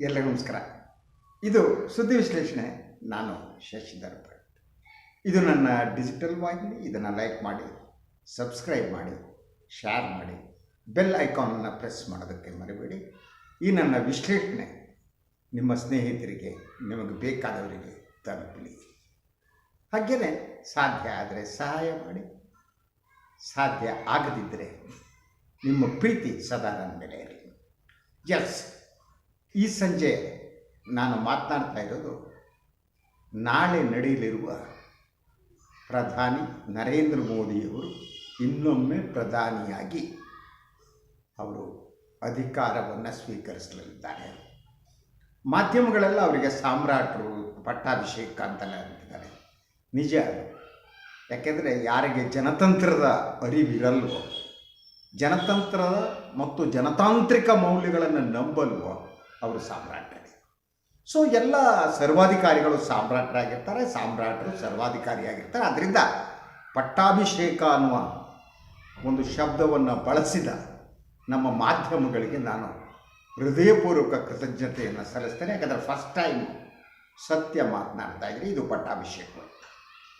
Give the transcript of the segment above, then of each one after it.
ಎಲ್ಲರಿಗೂ ನಮಸ್ಕಾರ. ಇದು ಸುದ್ದಿ ವಿಶ್ಲೇಷಣೆ. ನಾನು ಶಶಿಧರ್ ಭಟ್. ಇದು ನನ್ನ ಡಿಜಿಟಲ್ ವಾಹಿನಿ. ಇದನ್ನು ಲೈಕ್ ಮಾಡಿ ಸಬ್ಸ್ಕ್ರೈಬ್ ಮಾಡಿ ಶೇರ್ ಮಾಡಿ ಬೆಲ್ ಐಕಾನನ್ನು ಪ್ರೆಸ್ ಮಾಡೋದಕ್ಕೆ ಮರಿಬೇಡಿ. ಈ ನನ್ನ ವಿಶ್ಲೇಷಣೆ ನಿಮ್ಮ ಸ್ನೇಹಿತರಿಗೆ, ನಿಮಗೆ ಬೇಕಾದವರಿಗೆ ತಲುಪಲಿ. ಹಾಗೆಯೇ ಸಾಧ್ಯ ಆದರೆ ಸಹಾಯ ಮಾಡಿ. ಸಾಧ್ಯ ಆಗದಿದ್ದರೆ ನಿಮ್ಮ ಪ್ರೀತಿ ಸದಾ ನನ್ನ ಮೇಲೆ ಇರಲಿ. ಎಸ್ ಈ ಸಂಜೆ ನಾನು ಮಾತನಾಡ್ತಾ ಇರೋದು, ನಾಳೆ ನಡೆಯಲಿರುವ ಪ್ರಧಾನಿ ನರೇಂದ್ರ ಮೋದಿಯವರು ಇನ್ನೊಮ್ಮೆ ಪ್ರಧಾನಿಯಾಗಿ ಅವರು ಅಧಿಕಾರವನ್ನು ಸ್ವೀಕರಿಸಲಿದ್ದಾರೆ. ಮಾಧ್ಯಮಗಳೆಲ್ಲ ಅವರಿಗೆ ಸಾಮ್ರಾಟರು, ಪಟ್ಟಾಭಿಷೇಕ ಅಂತೆಲ್ಲ ಅಂತಿದ್ದಾರೆ. ನಿಜ ಯಾಕೆಂದರೆ ಯಾರಿಗೆ ಜನತಂತ್ರದ ಅರಿವಿರಲ್ವೋ, ಜನತಂತ್ರದ ಮತ್ತು ಜನತಾಂತ್ರಿಕ ಮೌಲ್ಯಗಳನ್ನು ನಂಬಲ್ವೋ ಅವರು ಸಾಮ್ರಾಟರೇ ಸೊ ಎಲ್ಲ ಸರ್ವಾಧಿಕಾರಿಗಳು ಸಾಮ್ರಾಟರಾಗಿರ್ತಾರೆ, ಸಾಮ್ರಾಟರು ಸರ್ವಾಧಿಕಾರಿಯಾಗಿರ್ತಾರೆ. ಅದರಿಂದ ಪಟ್ಟಾಭಿಷೇಕ ಅನ್ನುವ ಒಂದು ಶಬ್ದವನ್ನು ಬಳಸಿದ ನಮ್ಮ ಮಾಧ್ಯಮಗಳಿಗೆ ನಾನು ಹೃದಯಪೂರ್ವಕ ಕೃತಜ್ಞತೆಯನ್ನು ಸಲ್ಲಿಸ್ತೇನೆ. ಯಾಕಂದರೆ ಫಸ್ಟ್ ಟೈಮ್ ಸತ್ಯ ಮಾತನಾಡ್ತಾ ಇದ್ರಿ, ಇದು ಪಟ್ಟಾಭಿಷೇಕ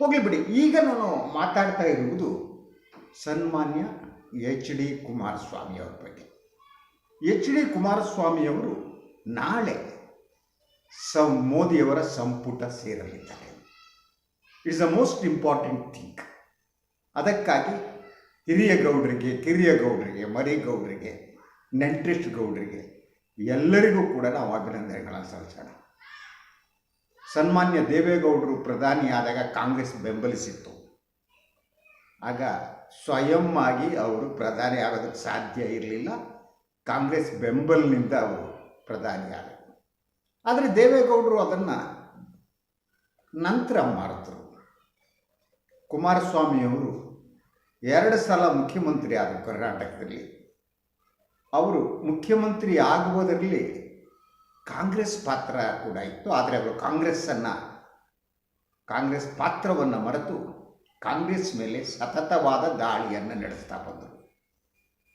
ಹೋಗಲಿ ಬಿಡಿ, ಈಗ ನಾನು ಮಾತಾಡ್ತಾ ಇರುವುದು ಸನ್ಮಾನ್ಯ ಎಚ್ ಡಿ ಕುಮಾರಸ್ವಾಮಿಯವರ ಬಗ್ಗೆ. ಎಚ್ ಡಿ ಕುಮಾರಸ್ವಾಮಿಯವರು ನಾಳೆ ಸಂ ಮೋದಿಯವರ ಸಂಪುಟ ಸೇರಲಿದ್ದಾರೆ. It's the most important thing ಅದಕ್ಕಾಗಿ ಹಿರಿಯ ಗೌಡರಿಗೆ, ಕಿರಿಯ ಗೌಡರಿಗೆ ಮರಿಗೌಡರಿಗೆ ನೆಂಟ್ರಿಸ್ಟ್ ಗೌಡರಿಗೆ ಎಲ್ಲರಿಗೂ ಕೂಡ ನಾವು ಅಭಿನಂದನೆಗಳನ್ನು ಸಲ್ಲಿಸೋಣ. ಸನ್ಮಾನ್ಯ ದೇವೇಗೌಡರು ಪ್ರಧಾನಿ ಆದಾಗ ಕಾಂಗ್ರೆಸ್ ಬೆಂಬಲಿಸಿತ್ತು. ಆಗ ಸ್ವಯಂ ಆಗಿ ಅವರು ಪ್ರಧಾನಿ ಆಗೋದಕ್ಕೆ ಸಾಧ್ಯ ಇರಲಿಲ್ಲ. ಕಾಂಗ್ರೆಸ್ ಬೆಂಬಲಿನಿಂದ ಅವರು ಪ್ರಧಾನಿ ಆದರು ಆದರೆ ದೇವೇಗೌಡರು ಅದನ್ನು ನಂತರ ಮಾಡಿದ್ರು. ಕುಮಾರಸ್ವಾಮಿಯವರು ಎರಡು ಸಲ ಮುಖ್ಯಮಂತ್ರಿ ಆದರು ಕರ್ನಾಟಕದಲ್ಲಿ. ಅವರು ಮುಖ್ಯಮಂತ್ರಿ ಆಗುವುದರಲ್ಲಿ ಕಾಂಗ್ರೆಸ್ ಪಾತ್ರ ಕೂಡ ಇತ್ತು. ಆದರೆ ಅವರು ಕಾಂಗ್ರೆಸ್ಸನ್ನು, ಕಾಂಗ್ರೆಸ್ ಪಾತ್ರವನ್ನು ಮರೆತು ಕಾಂಗ್ರೆಸ್ ಮೇಲೆ ಸತತವಾದ ದಾಳಿಯನ್ನು ನಡೆಸ್ತಾ ಬಂದರು.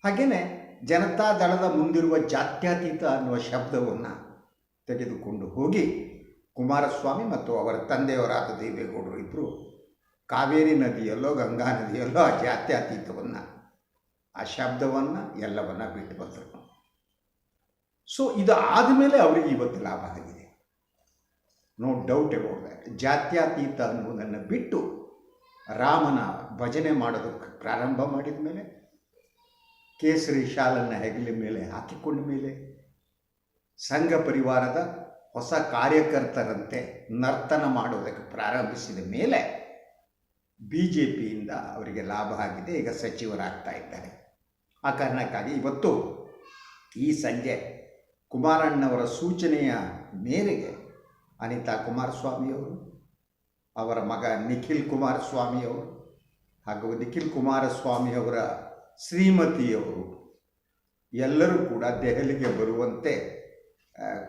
ಹಾಗೆಯೇ ಜನತಾದಳದ ಮುಂದಿರುವ ಜಾತ್ಯತೀತ ಅನ್ನುವ ಶಬ್ದವನ್ನು ತೆಗೆದುಕೊಂಡು ಹೋಗಿ ಕುಮಾರಸ್ವಾಮಿ ಮತ್ತು ಅವರ ತಂದೆಯವರಾದ ದೇವೇಗೌಡರು ಇಬ್ಬರು ಕಾವೇರಿ ನದಿಯಲ್ಲೋ, ಗಂಗಾ ನದಿಯಲ್ಲೋ ಆ ಜಾತ್ಯತೀತವನ್ನು, ಆ ಶಬ್ದವನ್ನು ಎಲ್ಲವನ್ನು ಬಿಟ್ಟು ಬಂದರು. ಸೊ ಇದು ಆದಮೇಲೆ ಅವರಿಗೆ ಇವತ್ತು ಲಾಭ ಆಗಿದೆ. ನೋ ಡೌಟ್ ಅಬೌಟ್ ದ್ಯಾಟ್ ಜಾತ್ಯತೀತ ಅನ್ನುವುದನ್ನು ಬಿಟ್ಟು ರಾಮನ ಭಜನೆ ಮಾಡೋದಕ್ಕೆ ಪ್ರಾರಂಭ ಮಾಡಿದ ಮೇಲೆ ಕೇಸರಿ ಶಾಲನ್ನು ಹೆಗಲ ಮೇಲೆ ಹಾಕಿಕೊಂಡ ಮೇಲೆ ಸಂಘ ಪರಿವಾರದ ಹೊಸ ಕಾರ್ಯಕರ್ತರಂತೆ ನರ್ತನ ಮಾಡೋದಕ್ಕೆ ಪ್ರಾರಂಭಿಸಿದ ಮೇಲೆ ಬಿ ಜೆ ಪಿಯಿಂದ ಅವರಿಗೆ ಲಾಭ ಆಗಿದೆ. ಈಗ ಸಚಿವರಾಗ್ತಾ ಇದ್ದಾರೆ. ಆ ಕಾರಣಕ್ಕಾಗಿ ಇವತ್ತು ಈ ಸಂಜೆ ಕುಮಾರಣ್ಣವರ ಸೂಚನೆಯ ಮೇರೆಗೆ ಅನಿತಾ ಕುಮಾರಸ್ವಾಮಿಯವರು, ಅವರ ಮಗ ನಿಖಿಲ್ ಕುಮಾರಸ್ವಾಮಿಯವರು ಹಾಗೂ ನಿಖಿಲ್ ಕುಮಾರಸ್ವಾಮಿಯವರ ಶ್ರೀಮತಿಯವರು ಎಲ್ಲರೂ ಕೂಡ ದೆಹಲಿಗೆ ಬರುವಂತೆ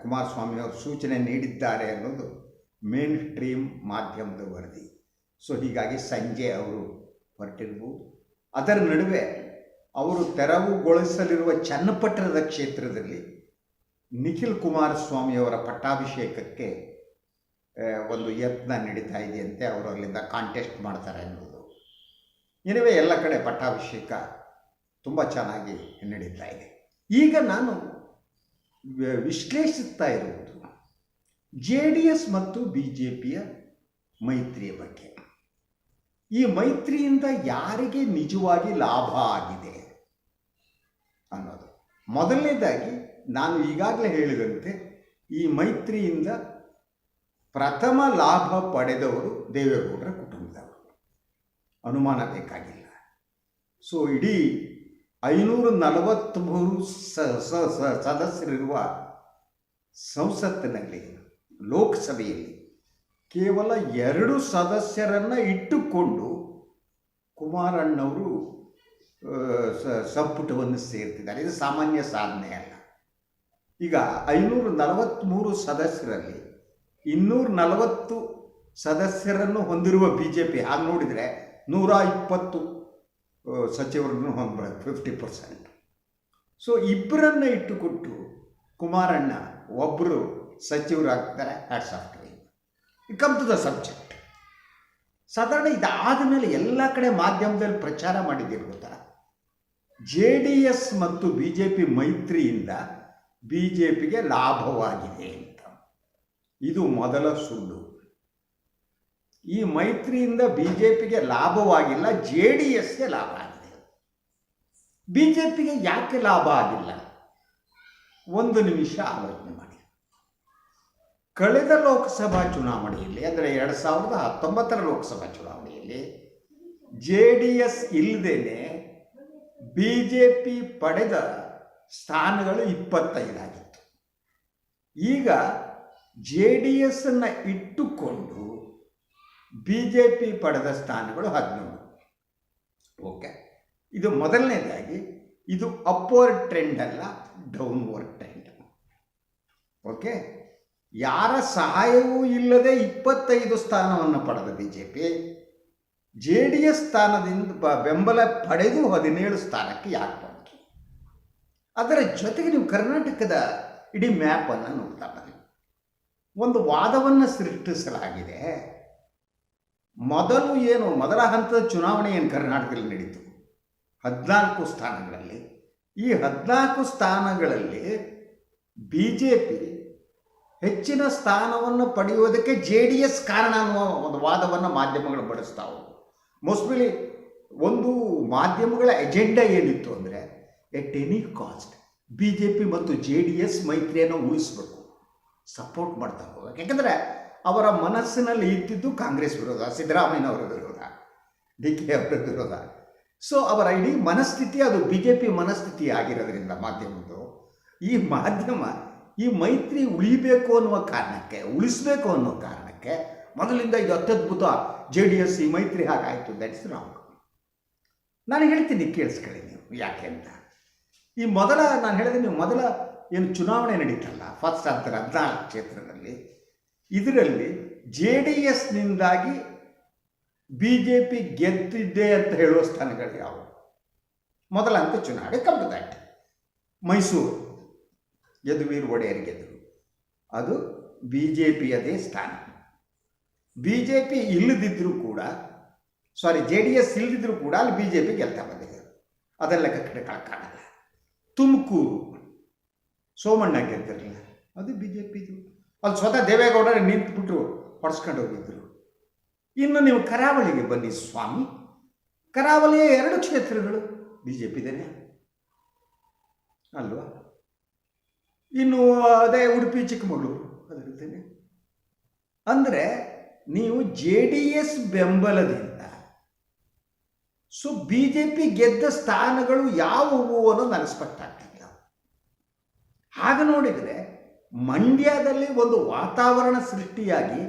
ಕುಮಾರಸ್ವಾಮಿಯವರು ಸೂಚನೆ ನೀಡಿದ್ದಾರೆ ಅನ್ನೋದು ಮೇನ್ ಸ್ಟ್ರೀಮ್ ಮಾಧ್ಯಮದ ವರದಿ. ಸೊ, ಹೀಗಾಗಿ ಸಂಜೆ ಅವರು ಹೊರಟಿರ್ಬೋದು. ಅದರ ನಡುವೆ ಅವರು ತೆರವುಗೊಳಿಸಲಿರುವ ಚನ್ನಪಟ್ಟಣದ ಕ್ಷೇತ್ರದಲ್ಲಿ ನಿಖಿಲ್ ಕುಮಾರಸ್ವಾಮಿಯವರ ಪಟ್ಟಾಭಿಷೇಕಕ್ಕೆ ಒಂದು ಯತ್ನ ನಡೀತಾ ಇದೆಯಂತೆ ಅವರು ಅಲ್ಲಿಂದ ಕಾಂಟೆಸ್ಟ್ ಮಾಡ್ತಾರೆ ಅನ್ನೋದು. ಇನ್ನುವೇ ಎಲ್ಲ ಕಡೆ ಪಟ್ಟಾಭಿಷೇಕ ತುಂಬ ಚೆನ್ನಾಗಿ ನಡೀತಾ ಇದೆ. ಈಗ ನಾನು ವಿಶ್ಲೇಷಿಸ್ತಾ ಇರುವುದು ಜೆ ಡಿ ಎಸ್ ಮತ್ತು ಬಿ ಜೆ ಪಿಯ ಮೈತ್ರಿಯ ಬಗ್ಗೆ. ಈ ಮೈತ್ರಿಯಿಂದ ಯಾರಿಗೆ ನಿಜವಾಗಿ ಲಾಭ ಆಗಿದೆ ಅನ್ನೋದು. ಮೊದಲನೇದಾಗಿ ನಾನು ಈಗಾಗಲೇ ಹೇಳಿದಂತೆ ಈ ಮೈತ್ರಿಯಿಂದ ಪ್ರಥಮ ಲಾಭ ಪಡೆದವರು ದೇವೇಗೌಡರ ಕುಟುಂಬದವರು. ಅನುಮಾನ ಬೇಕಾಗಿಲ್ಲ. ಸೊ, ಇಡೀ ಐನೂರ ನಲವತ್ತ್ಮೂರು ಸದಸ್ಯರಿರುವ ಸಂಸತ್ತಿನಲ್ಲಿ, ಲೋಕಸಭೆಯಲ್ಲಿ ಕೇವಲ ಎರಡು ಸದಸ್ಯರನ್ನು ಇಟ್ಟುಕೊಂಡು ಕುಮಾರಣ್ಣವರು ಸಂಪುಟವನ್ನು ಸೇರ್ತಿದ್ದಾರೆ. ಇದು ಸಾಮಾನ್ಯ ಸಾಧನೆ ಅಲ್ಲ. ಈಗ ಐನೂರ ನಲವತ್ತ್ಮೂರು ಸದಸ್ಯರಲ್ಲಿ ಇನ್ನೂರ ನಲವತ್ತು ಸದಸ್ಯರನ್ನು ಹೊಂದಿರುವ ಬಿ ಜೆ ಪಿ ಹಾಗೆ ನೋಡಿದರೆ ನೂರ ಇಪ್ಪತ್ತು ಸಚಿವರನ್ನು ಹೊಂದ್ಬಿಡೋದು ಫಿಫ್ಟಿ ಪರ್ಸೆಂಟ್ ಸೊ ಇಬ್ಬರನ್ನು ಇಟ್ಟುಕೊಟ್ಟು ಕುಮಾರಣ್ಣ ಒಬ್ಬರು ಸಚಿವರಾಗ್ತಾರೆ hats off come to the subject ಸಾಧಾರಣ ಇದಾದ ಮೇಲೆ ಎಲ್ಲ ಕಡೆ ಮಾಧ್ಯಮದಲ್ಲಿ ಪ್ರಚಾರ ಮಾಡಿದ್ದೀರಿ ಗೊತ್ತಾ? ಜೆ ಡಿ ಎಸ್ ಮತ್ತು ಬಿ ಜೆ ಪಿ ಮೈತ್ರಿಯಿಂದ ಬಿ ಜೆ ಪಿಗೆ ಲಾಭವಾಗಿದೆ ಅಂತ. ಇದು ಮೊದಲ ಸುಳ್ಳು. ಈ ಮೈತ್ರಿಯಿಂದ ಬಿ ಜೆ ಪಿಗೆ ಲಾಭವಾಗಿಲ್ಲ, ಜೆ ಡಿ ಎಸ್ಗೆ ಲಾಭ ಆಗಿದೆ. ಬಿ ಜೆ ಪಿಗೆ ಯಾಕೆ ಲಾಭ ಆಗಿಲ್ಲ? ಒಂದು ನಿಮಿಷ ಆಲೋಚನೆ ಮಾಡಿ. ಕಳೆದ ಲೋಕಸಭಾ ಚುನಾವಣೆಯಲ್ಲಿ, ಅಂದರೆ ಎರಡು ಸಾವಿರದ ಹತ್ತೊಂಬತ್ತರ ಲೋಕಸಭಾ ಚುನಾವಣೆಯಲ್ಲಿ, ಜೆ ಡಿ ಎಸ್ ಇಲ್ಲದೇನೆ ಬಿ ಜೆ ಪಿ ಪಡೆದ ಸ್ಥಾನಗಳು ಇಪ್ಪತ್ತೈದಾಗಿತ್ತು. ಈಗ ಜೆ ಡಿ ಎಸ್ಸನ್ನು ಇಟ್ಟುಕೊಂಡು ಬಿ ಜೆ ಪಿ ಪಡೆದ ಸ್ಥಾನಗಳು ಹದಿನೇಳು ಓಕೆ. ಇದು ಮೊದಲನೇದಾಗಿ, ಇದು ಅಪ್ವರ್ಡ್ ಟ್ರೆಂಡ್ ಅಲ್ಲ ಡೌನ್ವರ್ಡ್ ಟ್ರೆಂಡ್ ಓಕೆ. ಯಾರ ಸಹಾಯವೂ ಇಲ್ಲದೆ ಇಪ್ಪತ್ತೈದು ಸ್ಥಾನವನ್ನು ಪಡೆದ B J P J D S ಸ್ಥಾನದಿಂದ ಬೆಂಬಲ ಪಡೆದು ಹದಿನೇಳು ಸ್ಥಾನಕ್ಕೆ ಯಾಕೆ ಬಂತು ಅದರ ಜೊತೆಗೆ ನೀವು ಕರ್ನಾಟಕದ ಇಡೀ ಮ್ಯಾಪನ್ನು ನೋಡ್ತಾ ಬನ್ನಿ. ಒಂದು ವಾದವನ್ನು ಸೃಷ್ಟಿಸಲಾಗಿದೆ. ಮೊದಲು ಏನು, ಮೊದಲ ಹಂತದ ಚುನಾವಣೆ ಏನು ಕರ್ನಾಟಕದಲ್ಲಿ ನಡೀತು? ಹದಿನಾಲ್ಕು ಸ್ಥಾನಗಳಲ್ಲಿ. ಈ ಹದಿನಾಲ್ಕು ಸ್ಥಾನಗಳಲ್ಲಿ ಬಿ ಜೆ ಪಿ ಹೆಚ್ಚಿನ ಸ್ಥಾನವನ್ನು ಪಡೆಯುವುದಕ್ಕೆ ಜೆ ಡಿ ಎಸ್ ಕಾರಣ ಅನ್ನುವ ಒಂದು ವಾದವನ್ನು ಮಾಧ್ಯಮಗಳು ಬಳಸ್ತಾವೆ ಮೋಸ್ಟ್ಲಿ ಒಂದು ಮಾಧ್ಯಮಗಳ ಎಜೆಂಡಾ ಏನಿತ್ತು ಅಂದರೆ, at any cost B J P ಮತ್ತು ಜೆ ಡಿ ಎಸ್ ಮೈತ್ರಿಯನ್ನು ಸಪೋರ್ಟ್ ಮಾಡ್ತಾ ಹೋಗ್ಬೇಕು. ಯಾಕಂದರೆ ಅವರ ಮನಸ್ಸಿನಲ್ಲಿ ಇದ್ದಿದ್ದು ಕಾಂಗ್ರೆಸ್ ವಿರೋಧ, ಸಿದ್ದರಾಮಯ್ಯನವರ ವಿರೋಧ ಡಿ ಕೆ ಅವರ ವಿರೋಧ. ಸೊ ಅವರ ಇಡೀ ಮನಸ್ಥಿತಿ ಅದು ಬಿ ಜೆ ಪಿ ಮನಸ್ಥಿತಿ ಆಗಿರೋದ್ರಿಂದ ಮಾಧ್ಯಮದ್ದು. ಈ ಮಾಧ್ಯಮ, ಈ ಮೈತ್ರಿ ಉಳಿಬೇಕು ಅನ್ನುವ ಕಾರಣಕ್ಕೆ, ಉಳಿಸ್ಬೇಕು ಅನ್ನೋ ಕಾರಣಕ್ಕೆ ಮೊದಲಿಂದ ಇದು ಅತ್ಯದ್ಭುತ ಜೆ ಡಿ ಎಸ್ ಈ ಮೈತ್ರಿ ಹಾಗಾಯಿತು ದಟ್ಸ್ ರಾಂಗ್ ನಾನು ಹೇಳ್ತೀನಿ, ಕೇಳಿಸ್ಕೊಳ್ಳಿ ನೀವು ಯಾಕೆ ಅಂತ. ಈ ಮೊದಲ, ನಾನು ಹೇಳಿದೆ, ನೀವು ಮೊದಲ ಏನು ಚುನಾವಣೆ ನಡೀತಲ್ಲ, ಫಸ್ಟ್ ಅಂತಾರೆ ಹದಿನಾಲ್ಕು ಕ್ಷೇತ್ರದಲ್ಲಿ ಇದರಲ್ಲಿ ಜೆ ಡಿ ಎಸ್ನಿಂದಾಗಿ ಬಿ ಜೆ ಪಿ ಗೆದ್ದಿದೆ ಅಂತ ಹೇಳುವ ಸ್ಥಾನಗಳು ಯಾವುವು? ಮೊದಲ ಅಂತ ಚುನಾವಣೆ ಕಮ್ ಟು ಮೈಸೂರು ಯದುವೀರ್ ಒಡೆಯರ್ ಗೆದ್ದರು. ಅದು ಬಿ ಜೆ ಪಿಯದೇ ಸ್ಥಾನ. ಬಿ ಜೆ ಪಿ ಇಲ್ಲದಿದ್ದರೂ ಕೂಡ, ಸಾರಿ, ಜೆ ಡಿ ಎಸ್ ಇಲ್ಲದಿದ್ದರೂ ಕೂಡ ಅಲ್ಲಿ ಬಿ ಜೆ ಪಿ ಗೆಲ್ತಾ ಬಂದಿದೆ. ಅದೆಲ್ಲ ಕಟ್ಟಕ್ಕಾಗಲ್ಲ ತುಮಕೂರು ಸೋಮಣ್ಣ ಗೆದ್ದಿರಲಿಲ್ಲ. ಅದು ಬಿ ಜೆ ಪಿದು. ಅಲ್ಲಿ ಸ್ವತಃ ದೇವೇಗೌಡರೇ ನಿಂತುಬಿಟ್ಟು ಹೊಡೆಸ್ಕೊಂಡು ಹೋಗಿದ್ರು. ಇನ್ನು ನೀವು ಕರಾವಳಿಗೆ ಬನ್ನಿ ಸ್ವಾಮಿ. ಕರಾವಳಿಯ ಎರಡು ಕ್ಷೇತ್ರಗಳು ಬಿ ಜೆ ಪಿದೇನೆ ಅಲ್ವಾ? ಇನ್ನು ಅದೇ ಉಡುಪಿ, ಚಿಕ್ಕಮಗಳೂರು ಅದರಿದ್ದೇನೆ. ಅಂದರೆ ನೀವು ಜೆ ಡಿ ಎಸ್ ಬೆಂಬಲದಿಂದ ಸೊ ಬಿ ಜೆ ಪಿ ಗೆದ್ದ ಸ್ಥಾನಗಳು ಯಾವುವು ಅನ್ನೋದು ನನಗೆ ಹಾಗೆ ನೋಡಿದರೆ ಮಂಡ್ಯದಲ್ಲಿ ಒಂದು ವಾತಾವರಣ ಸೃಷ್ಟಿಯಾಗಿ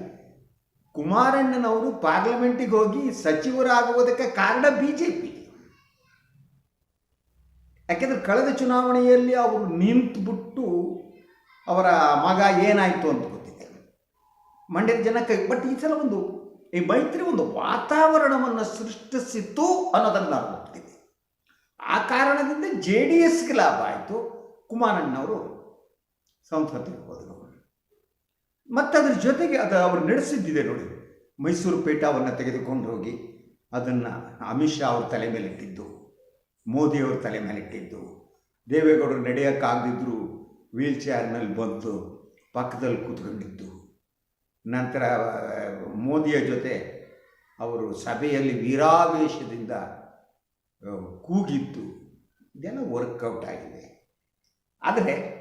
ಕುಮಾರಣ್ಣನವರು ಪಾರ್ಲಿಮೆಂಟಿಗೆ ಹೋಗಿ ಸಚಿವರಾಗುವುದಕ್ಕೆ ಕಾರಣ ಬಿ ಜೆ ಯಾಕೆಂದರೆ ಕಳೆದ ಚುನಾವಣೆಯಲ್ಲಿ ಅವರು ನಿಂತುಬಿಟ್ಟು ಅವರ ಮಗ ಏನಾಯಿತು ಅಂತ ಗೊತ್ತಿದೆ. ಮಂಡ್ಯದ ಜನಕ್ಕೆ ಬಟ್ ಈ ಸಲ ಒಂದು, ಈ ಮೈತ್ರಿ ಒಂದು ವಾತಾವರಣವನ್ನು ಸೃಷ್ಟಿಸಿತು ಅನ್ನೋದನ್ನು ನಾವು ಆ ಕಾರಣದಿಂದ ಜೆ ಡಿ ಎಸ್ಗೆ ಲಾಭ ಆಯಿತು, ಕುಮಾರಣ್ಣವರು ಸಂಸತ್ತಿಗೆ ಹೋದರು ಮತ್ತು ಅದ್ರ ಜೊತೆಗೆ ಅದು ಅವರು ನಡೆಸಿದ್ದಿದೆ ನೋಡಿ. ಮೈಸೂರು ಪೇಟವನ್ನು ತೆಗೆದುಕೊಂಡು ಹೋಗಿ ಅದನ್ನು ಅಮಿತ್ ಶಾ ಅವ್ರ ತಲೆ ಮೇಲೆ ಇಟ್ಟಿದ್ದು ಮೋದಿಯವ್ರ ತಲೆ ಮೇಲೆ ಇಟ್ಟಿದ್ದು. ದೇವೇಗೌಡರು ನಡೆಯೋಕ್ಕಾಗದಿದ್ದರೂ ವೀಲ್ ಚೇರ್ನಲ್ಲಿ ಬಂದು ಪಕ್ಕದಲ್ಲಿ ಕೂತ್ಕೊಂಡಿದ್ದು. ನಂತರ ಮೋದಿಯ ಜೊತೆ ಅವರು ಸಭೆಯಲ್ಲಿ ವೀರಾವೇಶದಿಂದ ಕೂಗಿದ್ದು. ಇದೆಲ್ಲ ವರ್ಕೌಟ್ ಆಗಿದೆ. ಆದರೆ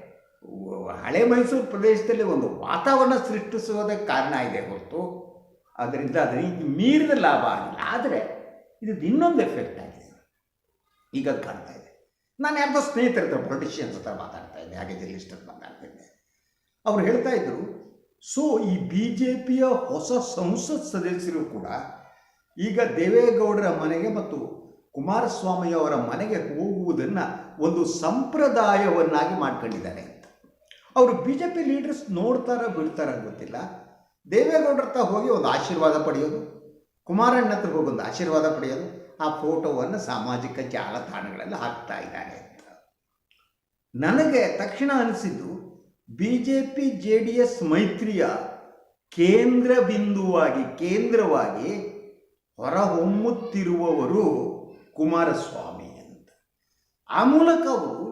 ಹಳೆ ಮೈಸೂರು ಪ್ರದೇಶದಲ್ಲಿ ಒಂದು ವಾತಾವರಣ ಸೃಷ್ಟಿಸುವುದಕ್ಕೆ ಕಾರಣ ಇದೆ ಹೊರತು. ಅದರಿಂದ ಅದರಿಂದ ಮೀರಿದ ಲಾಭ ಆಗಿಲ್ಲ. ಆದರೆ ಇದು ಇನ್ನೊಂದು ಎಫೆಕ್ಟ್ ಆಗಿದೆ. ಈಗ ಕಾಣ್ತಾ ಇದೆ. ನಾನು ಯಾರ್ದೋ ಸ್ನೇಹಿತರ ಹತ್ರ ಹತ್ರ ಮಾತಾಡ್ತಾ ಇದ್ದೆ. ಹಾಗೆ ಜರ್ನಲಿಸ್ಟರ್ ಮಾತಾಡ್ತಾ ಇದ್ದೆ. ಅವ್ರು ಹೇಳ್ತಾ ಇದ್ರು ಸೊ ಈ ಬಿ ಜೆ ಪಿಯ ಹೊಸ ಸಂಸತ್ ಸದಸ್ಯರು ಕೂಡ ಈಗ ದೇವೇಗೌಡರ ಮನೆಗೆ ಮತ್ತು ಕುಮಾರಸ್ವಾಮಿ ಅವರ ಮನೆಗೆ ಹೋಗುವುದನ್ನು ಒಂದು ಸಂಪ್ರದಾಯವನ್ನಾಗಿ ಮಾಡ್ಕೊಂಡಿದ್ದಾರೆ. ಅವರು ಬಿ ಜೆ ಪಿ ಲೀಡರ್ಸ್ ನೋಡ್ತಾರ ಬಿಡ್ತಾರ ಗೊತ್ತಿಲ್ಲ. ದೇವೇಗೌಡರ ಹತ್ರ ಹೋಗಿ ಒಂದು ಆಶೀರ್ವಾದ ಪಡೆಯೋದು. ಕುಮಾರಣ್ಣ ಹತ್ರ ಹೋಗಿ ಒಂದು ಆಶೀರ್ವಾದ ಪಡೆಯೋದು. ಆ ಫೋಟೋವನ್ನು ಸಾಮಾಜಿಕ ಜಾಲತಾಣಗಳಲ್ಲಿ ಹಾಕ್ತಾ ಇದ್ದಾರೆ ಅಂತ. ನನಗೆ ತಕ್ಷಣ ಅನಿಸಿದ್ದು B J P J D S ಮೈತ್ರಿಯ ಕೇಂದ್ರ ಬಿಂದುವಾಗಿ, ಕೇಂದ್ರವಾಗಿ ಹೊರಹೊಮ್ಮುತ್ತಿರುವವರು ಕುಮಾರಸ್ವಾಮಿ ಅಂತ. ಆ ಮೂಲಕ ಅವರು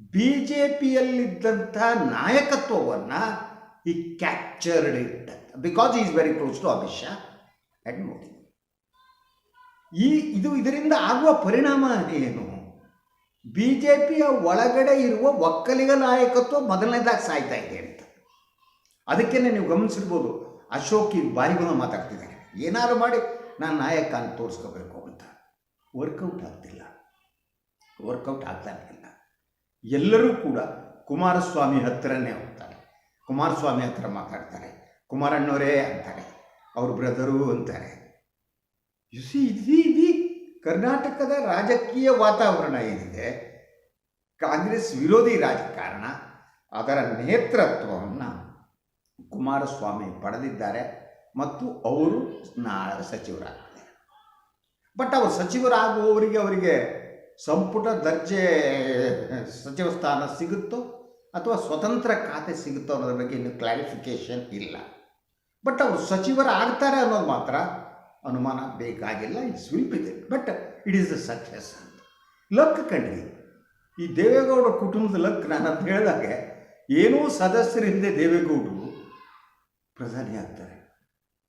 ಬಿ ಜೆ ಪಿಯಲ್ಲಿದ್ದಂಥ ನಾಯಕತ್ವವನ್ನು ಈ ಕ್ಯಾಪ್ಚರ್ಡ್ ಇಟ್ಟ because is very close to Amit Shah and Modi ಈ, ಇದು ಇದರಿಂದ ಆಗುವ ಪರಿಣಾಮ ಏನು? ಬಿ ಜೆ ಪಿಯ ಒಳಗಡೆ ಇರುವ ಒಕ್ಕಲಿಗ ನಾಯಕತ್ವ ಮೊದಲನೇದಾಗಿ ಸಾಯ್ತಾ ಇದೆ ಅಂತ. ಅದಕ್ಕೆ ನೀವು ಗಮನಿಸಿರ್ಬೋದು, ಅಶೋಕ್ ಈಗ ಗುಣ ಮಾತಾಡ್ತಿದ್ದಾರೆ. ಏನಾದ್ರು ಮಾಡಿ ನಾನು ನಾಯಕ ಅಂತ ತೋರಿಸ್ಕೋಬೇಕು ಅಂತ. ವರ್ಕೌಟ್ ಆಗ್ತಿಲ್ಲ. ವರ್ಕೌಟ್ ಆಗ್ತಾ ಇಲ್ಲ. ಎಲ್ಲರೂ ಕೂಡ ಕುಮಾರಸ್ವಾಮಿ ಹತ್ತಿರನೇ ಹೋಗ್ತಾರೆ. ಕುಮಾರಸ್ವಾಮಿ ಹತ್ತಿರ ಮಾತಾಡ್ತಾರೆ. ಕುಮಾರಣ್ಣವರೇ ಅಂತಾರೆ. ಅವ್ರ ಬ್ರದರು ಅಂತಾರೆ. ಯು ಸಿ ಇದು ಕರ್ನಾಟಕದ ರಾಜಕೀಯ ವಾತಾವರಣ ಏನಿದೆ? ಕಾಂಗ್ರೆಸ್ ವಿರೋಧಿ ರಾಜಕಾರಣ, ಅದರ ನೇತೃತ್ವವನ್ನು ಕುಮಾರಸ್ವಾಮಿ ಪಡೆದಿದ್ದಾರೆ ಮತ್ತು ಅವರು ನಾ, ಸಚಿವರಾಗ್ತಾರೆ. ಬಟ್ ಅವರು ಸಚಿವರಾಗುವವರಿಗೆ ಅವರಿಗೆ ಸಂಪುಟ ದರ್ಜೆ ಸಚಿವ ಸ್ಥಾನ ಸಿಗುತ್ತೋ ಅಥವಾ ಸ್ವತಂತ್ರ ಖಾತೆ ಸಿಗುತ್ತೋ ಅನ್ನೋದ್ರ ಬಗ್ಗೆ ಇನ್ನು ಕ್ಲಾರಿಫಿಕೇಷನ್ ಇಲ್ಲ. ಬಟ್ ಅವರು ಸಚಿವರಾಗ್ತಾರೆ ಅನ್ನೋದು ಮಾತ್ರ ಅನುಮಾನ ಬೇಕಾಗಿಲ್ಲ it's will be but it is the success ಅಂತ. ಲಕ್ ಕಣ್ರಿ, ಈ ದೇವೇಗೌಡ ಕುಟುಂಬದ ಲಕ್ ನಾನು ಅಂತ ಹೇಳಿದಾಗೆ ಏನೂ ಹಿಂದೆ ದೇವೇಗೌಡರು ಪ್ರಧಾನಿ ಆಗ್ತಾರೆ.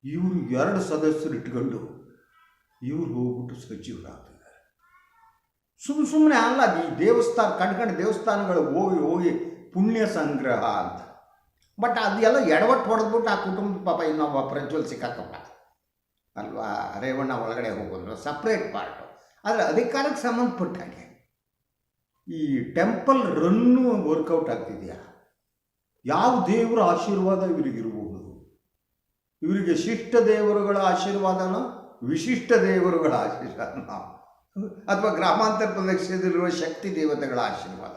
ಇವರು ಎರಡು ಸದಸ್ಯರು ಇಟ್ಕೊಂಡು ಇವರು ಹೋಗ್ಬಿಟ್ಟು ಸಚಿವರಾಗ್ತಿದ್ದಾರೆ ಸುಮ್ಮ ಸುಮ್ಮನೆ ಅಲ್ಲ, ಈ ದೇವಸ್ಥಾನ ಕಂಡ್ಕಂಡು ದೇವಸ್ಥಾನಗಳಿಗೆ ಹೋಗಿ ಹೋಗಿ ಪುಣ್ಯ ಸಂಗ್ರಹ ಅಂತ. ಬಟ್ ಅದೆಲ್ಲ ಎಡವಟ್ಟು ಹೊಡೆದ್ಬಿಟ್ಟು ಆ ಕುಟುಂಬದ ಪಾಪ ಇನ್ನೊಬ್ಬ ಪ್ರಜ್ವಲ್ ಸಿಕ್ಕಾಕಪ್ಪ. ಅಲ್ವಾ? ರೇವಣ್ಣ ಒಳಗಡೆ ಹೋಗೋದು ಸಪ್ರೇಟ್ ಪಾರ್ಟು ಆದರೆ ಅಧಿಕಾರಕ್ಕೆ ಸಂಬಂಧಪಟ್ಟ ಹಾಗೆ ಈ ಟೆಂಪಲ್ ರನ್ನು ವರ್ಕೌಟ್ ಆಗ್ತಿದೆಯಾ? ಯಾವ ದೇವರ ಆಶೀರ್ವಾದ ಇವರಿಗಿರ್ಬೋದು ಇವರಿಗೆ ಶಿಷ್ಟ ದೇವರುಗಳ ಆಶೀರ್ವಾದನೋ, ವಿಶಿಷ್ಟ ದೇವರುಗಳ ಆಶೀರ್ವಾದನೋ? ಅಥವಾ ಗ್ರಾಮಾಂತರ ಪ್ರದೇಶದಲ್ಲಿರುವ ಶಕ್ತಿ ದೇವತೆಗಳ ಆಶೀರ್ವಾದ.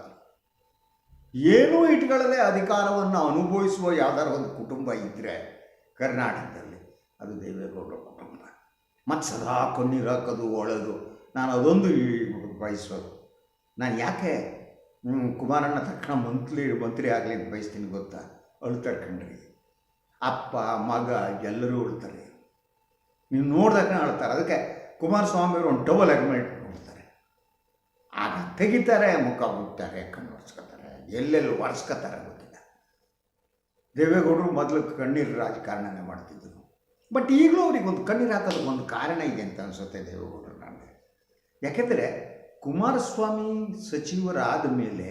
ಏನೂ ಇಟ್ಕೊಳ್ಳದೆ ಅಧಿಕಾರವನ್ನು ಅನುಭವಿಸುವ ಯಾವ್ದಾರ ಒಂದು ಕುಟುಂಬ ಇದ್ದರೆ ಕರ್ನಾಟಕದಲ್ಲಿ ಅದು ದೇವೇಗೌಡರ ಕುಟುಂಬ. ಮತ್ತು ಸದಾ ಕಣ್ಣೀರು ಹಾಕೋದು, ಒಳದು. ನಾನು ಅದೊಂದು ಬಯಸೋದು. ನಾನು ಯಾಕೆ ಕುಮಾರಣ್ಣ ತಕ್ಷಣ ಮಂತ್ಲಿ, ಮಂತ್ರಿ ಆಗಲಿ ಅಂತ ಬಯಸ್ತೀನಿ ಗೊತ್ತಾ? ಅಳ್ತಾರೆ ಕಣ್ರಿ. ಅಪ್ಪ, ಮಗ, ಎಲ್ಲರೂ ಅಳ್ತಾರೆ. ನೀವು ನೋಡಿದಾಗ ಅಳ್ತಾರೆ. ಅದಕ್ಕೆ ಕುಮಾರಸ್ವಾಮಿಯವರು ಒಂದು ಡಬಲ್ ಅಗ್ಮೆಂಟ್ ನೋಡ್ತಾರೆ ಆಗ ತೆಗಿತಾರೆ, ಮುಖ ಮುಟ್ತಾರೆ, ಕಣ್ಣು ಒರೆಸ್ಕೊತಾರೆ, ಎಲ್ಲೆಲ್ಲಿ ಒರೆಸ್ಕೊತಾರೆ ಗೊತ್ತಿಲ್ಲ. ದೇವೇಗೌಡರು ಮೊದಲು ಕಣ್ಣೀರು ರಾಜಕಾರಣನೇ ಮಾಡ್ತಿದ್ದರು ಬಟ್ ಈಗಲೂ ಅವ್ರಿಗೆ ಒಂದು ಕಣ್ಣೀರು ಹಾಕೋದಕ್ಕೆ ಒಂದು ಕಾರಣ ಇದೆ ಅಂತ ಅನಿಸುತ್ತೆ ದೇವೇಗೌಡರು ನನಗೆ. ಯಾಕೆಂದರೆ ಕುಮಾರಸ್ವಾಮಿ ಸಚಿವರಾದ ಮೇಲೆ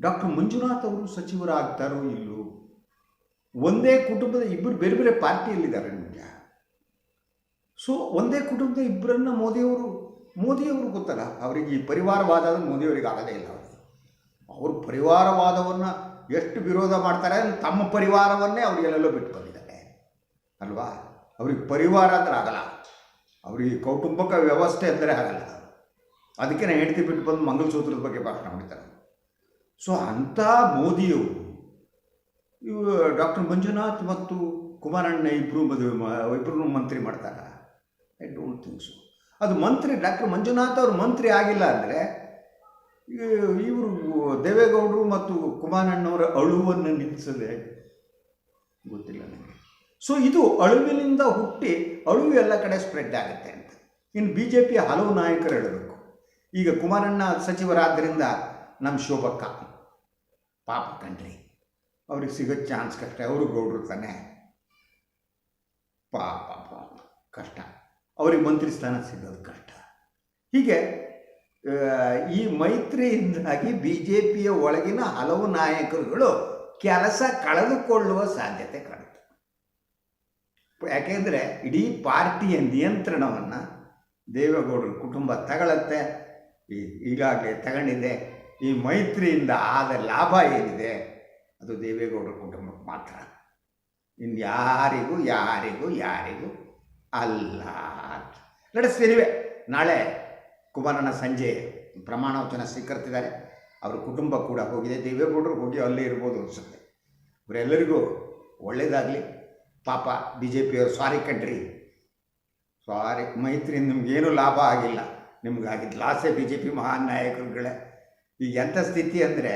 ಡಾಕ್ಟರ್ ಮಂಜುನಾಥ್ ಅವರು ಸಚಿವರಾಗ್ತಾರೋ ಇಲ್ಲೋ, ಒಂದೇ ಕುಟುಂಬದ ಇಬ್ಬರು ಬೇರೆ ಬೇರೆ ಪಾರ್ಟಿಯಲ್ಲಿದ್ದಾರೆ ನಿಮಗೆ. ಸೊ ಒಂದೇ ಕುಟುಂಬದ ಇಬ್ಬರನ್ನ ಮೋದಿಯವರು ಮೋದಿಯವರು ಗೊತ್ತಲ್ಲ, ಅವರಿಗೆ ಈ ಪರಿವಾರವಾದ ಮೋದಿಯವರಿಗೆ ಆಗೋದೇ ಇಲ್ಲ. ಅವರಿಗೆ ಅವರು ಪರಿವಾರವಾದವನ್ನು ಎಷ್ಟು ವಿರೋಧ ಮಾಡ್ತಾರೆ ತಮ್ಮ ಪರಿವಾರವನ್ನೇ ಅವರಿಗೆಲ್ಲೆಲ್ಲೋ ಬಿಟ್ಟು ಬಂದಿದ್ದಾರೆ ಅಲ್ವಾ? ಅವ್ರಿಗೆ ಪರಿವಾರ ಅಂದರೆ ಆಗಲ್ಲ. ಅವ್ರಿಗೆ ಕೌಟುಂಬಿಕ ವ್ಯವಸ್ಥೆ ಅಂದರೆ ಆಗಲ್ಲ. ಅದಕ್ಕೆ ನಾನು ಹೆಂಡತಿ ಬಿಟ್ಟು ಬಂದು ಮಂಗಲಸೂತ್ರದ ಬಗ್ಗೆ ಭಾಷಣ ಮಾಡ್ತಾರೆ ಸೊ ಅಂಥ ಮೋದಿಯವರು ಇವು ಡಾಕ್ಟರ್ ಮಂಜುನಾಥ್ ಮತ್ತು ಕುಮಾರಣ್ಣ ಇಬ್ಬರು ಮದುವೆ ಇಬ್ಬರು ಮಂತ್ರಿ ಮಾಡ್ತಾರ? ಐ ಡೋಂಟ್ ಥಿಂಕ್ ಸೊ ಅದು ಮಂತ್ರಿ, ಡಾಕ್ಟರ್ ಮಂಜುನಾಥ್ ಅವರು ಮಂತ್ರಿ ಆಗಿಲ್ಲ ಅಂದರೆ ಇವರು ದೇವೇಗೌಡರು ಮತ್ತು ಕುಮಾರಣ್ಣವರ ಅಳುವನ್ನು ನಿಲ್ಲಿಸದೆ ಗೊತ್ತಿಲ್ಲ ನನಗೆ. ಸೊ ಇದು ಅಳುವಿನಿಂದ ಹುಟ್ಟಿ ಅಳುವು ಎಲ್ಲ ಕಡೆ ಸ್ಪ್ರೆಡ್ ಆಗುತ್ತೆ ಅಂತ. ಇನ್ನು ಬಿ ಜೆ ಪಿಯ ಹಲವು ನಾಯಕರು ಹೇಳಬೇಕು. ಈಗ ಕುಮಾರಣ್ಣ ಸಚಿವರಾದ್ದರಿಂದ ನಮ್ಮ ಶೋಭಕ್ಕ ಪಾಪ ಕಣ್ರಿ, ಅವ್ರಿಗೆ ಸಿಗೋ ಚಾನ್ಸ್ ಕಷ್ಟ, ಅವರು ಗೌಡರು ತಾನೆ. ಪಾಪ ಪಾಪ, ಕಷ್ಟ. ಅವ್ರಿಗೆ ಮಂತ್ರಿ ಸ್ಥಾನ ಸಿಗೋದು ಕಷ್ಟ. ಹೀಗೆ ಈ ಮೈತ್ರಿಯಿಂದಾಗಿ ಬಿ ಜೆ ಪಿಯ ಒಳಗಿನ ಹಲವು ನಾಯಕರುಗಳು ಕೆಲಸ ಕಳೆದುಕೊಳ್ಳುವ ಸಾಧ್ಯತೆ ಕಾಣುತ್ತೆ. ಯಾಕೆಂದರೆ ಇಡೀ ಪಾರ್ಟಿಯ ನಿಯಂತ್ರಣವನ್ನು ದೇವೇಗೌಡರ ಕುಟುಂಬ ತಗೊಳತ್ತೆ ಈಗಾಗಲೇ ತಗೊಂಡಿದೆ, ಈ ಮೈತ್ರಿಯಿಂದ ಆದ ಲಾಭ ಏನಿದೆ, ಅದು ದೇವೇಗೌಡರ ಕುಟುಂಬಕ್ಕೆ ಮಾತ್ರ. ಇನ್ನು ಯಾರಿಗೂ ಯಾರಿಗೂ ಯಾರಿಗೂ ಅಲ್ಲ. ನಡೆಸ್ತೀರಿವೆ. ನಾಳೆ ಕುಮಾರಣ್ಣ ಸಂಜೆ ಪ್ರಮಾಣ ವಚನ ಸ್ವೀಕರಿಸಿದ್ದಾರೆ ಅವ್ರ ಕುಟುಂಬ ಕೂಡ ಹೋಗಿದೆ. ದೇವೇಗೌಡರು ಹೋಗಿ ಅಲ್ಲೇ ಇರ್ಬೋದು ಅನಿಸುತ್ತೆ. ಇವರೆಲ್ಲರಿಗೂ ಒಳ್ಳೇದಾಗಲಿ. ಪಾಪ ಬಿ ಜೆ ಪಿಯವರು ಸಾರಿ ಕಂಡ್ರಿ ಸಾರಿ ಮೈತ್ರಿಯಿಂದ ನಿಮಗೇನು ಲಾಭ ಆಗಿಲ್ಲ. ನಿಮಗಾಗಿದ್ದು ಲಾಸೇ ಬಿ ಜೆ ಪಿ ಮಹಾನ್ ನಾಯಕರುಗಳೇ. ಈಗ ಎಂಥ ಸ್ಥಿತಿ ಅಂದರೆ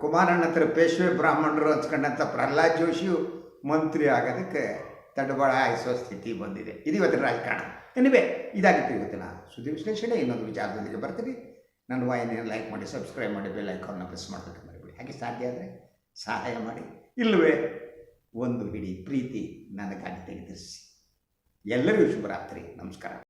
ಕುಮಾರಣ್ಣ ಹತ್ರ ಪೇಶ್ವೆ ಬ್ರಾಹ್ಮಣರು ಹಂಚ್ಕೊಂಡಂಥ ಪ್ರಹ್ಲಾದ್ ಜೋಶಿಯು ಮಂತ್ರಿ ಆಗೋದಕ್ಕೆ ತಡಬಾಳ ಆಯಿಸೋ ಸ್ಥಿತಿ ಬಂದಿದೆ. ಇದು ಇವತ್ತಿನ ರಾಜಕಾರಣ. ಎನಿವೆ ಇದಾಗಿತ್ತು ಇವತ್ತಿನ ಸುದ್ದಿ ವಿಶ್ಲೇಷಣೆ. ಇನ್ನೊಂದು ವಿಚಾರದೊಂದಿಗೆ ಬರ್ತೀವಿ. ನನ್ನ ವಾಹಿನಿಯನ್ನು ಲೈಕ್ ಮಾಡಿ ಸಬ್ಸ್ಕ್ರೈಬ್ ಮಾಡಿ ಬೆಲ್ ಐಕಾನ್ನ ಪ್ರೆಸ್ ಮಾಡಬೇಕು ಮರಿಬೇಡಿ. ಹಾಗೆ ಸಾಧ್ಯ ಆದರೆ ಸಹಾಯ ಮಾಡಿ. ಇಲ್ಲವೇ, ಒಂದು ಹಿಡಿ ಪ್ರೀತಿ ನನ್ನ ಗಾಡಿ ತೆಗೆದಿರಿಸಿ ಎಲ್ಲರಿಗೂ ಶುಭರಾತ್ರಿ. ನಮಸ್ಕಾರ.